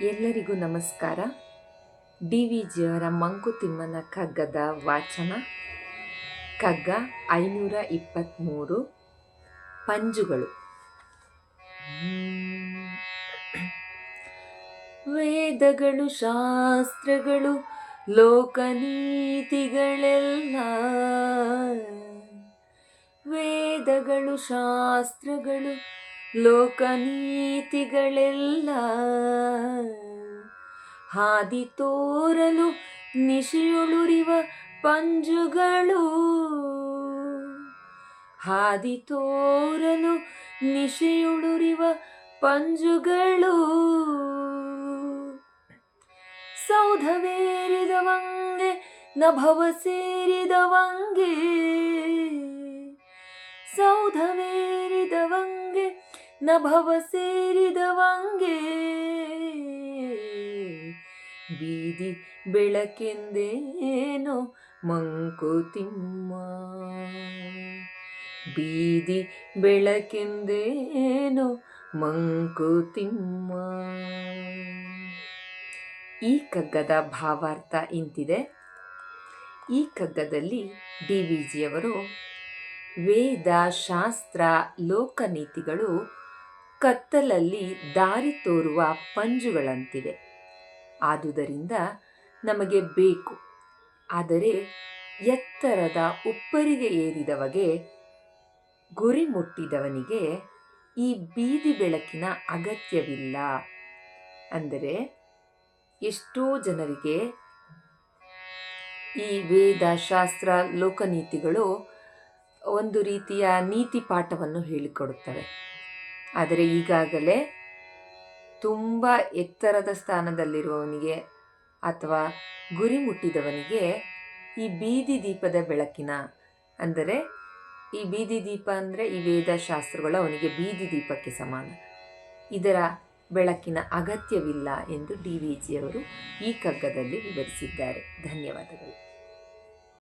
ಎಲ್ಲರಿಗೂ ನಮಸ್ಕಾರ. D V ಜಿಯವರ ಮಂಕುತಿಮ್ಮನ ಕಗ್ಗದ ವಾಚನ. ಕಗ್ಗ ಐನೂರ ಇಪ್ಪತ್ತ್ಮೂರು ಪಂಜುಗಳು. ವೇದಗಳು, ಶಾಸ್ತ್ರಗಳು ಲೋಕನೀತಿಗಳೆಲ್ಲ ವೇದಗಳು, ಶಾಸ್ತ್ರಗಳು ಲೋಕನೀತಿಗಳೆಲ್ಲ ಹಾದಿ ತೋರಲು ನಿಶೆಯೊಳುರಿವ ಪಂಜುಗಳು. ಹಾದಿ ತೋರಲು ನಿಶೆಯೊಳುರಿವ ಪಂಜುಗಳು. ಸೌಧವೇರಿದವಂಗೆ ನಭವ ಸೇರಿದವಂಗೆ ಸೌಧವೇರಿದವಂಗೆ ನಭವ ಸೇರಿದವಂಗೆ ಬೀದಿ ಬೆಳಕೆಂದೇನೋ ಮಂಕುತಿಮ್ಮ ಬೀದಿ ಬೆಳಕೆಂದೇನೋ ಮಂಕುತಿಮ್ಮ ಈ ಕಗ್ಗದ ಭಾವಾರ್ಥ ಇಂತಿದೆ. ಈ ಕಗ್ಗದಲ್ಲಿ ಡಿ ವಿ ಜಿಯವರು ವೇದ, ಶಾಸ್ತ್ರ, ಲೋಕನೀತಿಗಳು ಕತ್ತಲಲ್ಲಿ ದಾರಿ ತೋರುವ ಪಂಜುಗಳಂತಿವೆ. ಆದುದರಿಂದ ನಮಗೆ ಬೇಕು. ಆದರೆ ಎತ್ತರದ ಉಪ್ಪರಿಗೆ ಏರಿದವಗೆ ಗುರಿ ಮುಟ್ಟಿದವನಿಗೆ ಈ ಬೀದಿ ಬೆಳಕಿನ ಅಗತ್ಯವಿಲ್ಲ. ಅಂದರೆ ಎಷ್ಟೋ ಜನರಿಗೆ ಈ ವೇದ ಶಾಸ್ತ್ರ ಲೋಕನೀತಿಗಳು ಒಂದು ರೀತಿಯ ನೀತಿ ಪಾಠವನ್ನು ಹೇಳಿಕೊಡುತ್ತವೆ. ಆದರೆ ಈಗಾಗಲೇ ತುಂಬ ಎತ್ತರದ ಸ್ಥಾನದಲ್ಲಿರುವವನಿಗೆ ಅಥವಾ ಗುರಿ ಮುಟ್ಟಿದವನಿಗೆ ಈ ಬೀದಿ ದೀಪದ ಬೆಳಕಿನ, ಅಂದರೆ ಈ ಬೀದಿ ದೀಪ ಅಂದರೆ ಈ ವೇದ ಶಾಸ್ತ್ರಗಳು ಅವನಿಗೆ ಬೀದಿ ದೀಪಕ್ಕೆ ಸಮಾನ. ಇದರ ಬೆಳಕಿನ ಅಗತ್ಯವಿಲ್ಲ ಎಂದು ಡಿ ವಿ ಜಿಯವರು ಈ ಕಗ್ಗದಲ್ಲಿ ವಿವರಿಸಿದ್ದಾರೆ. ಧನ್ಯವಾದಗಳು.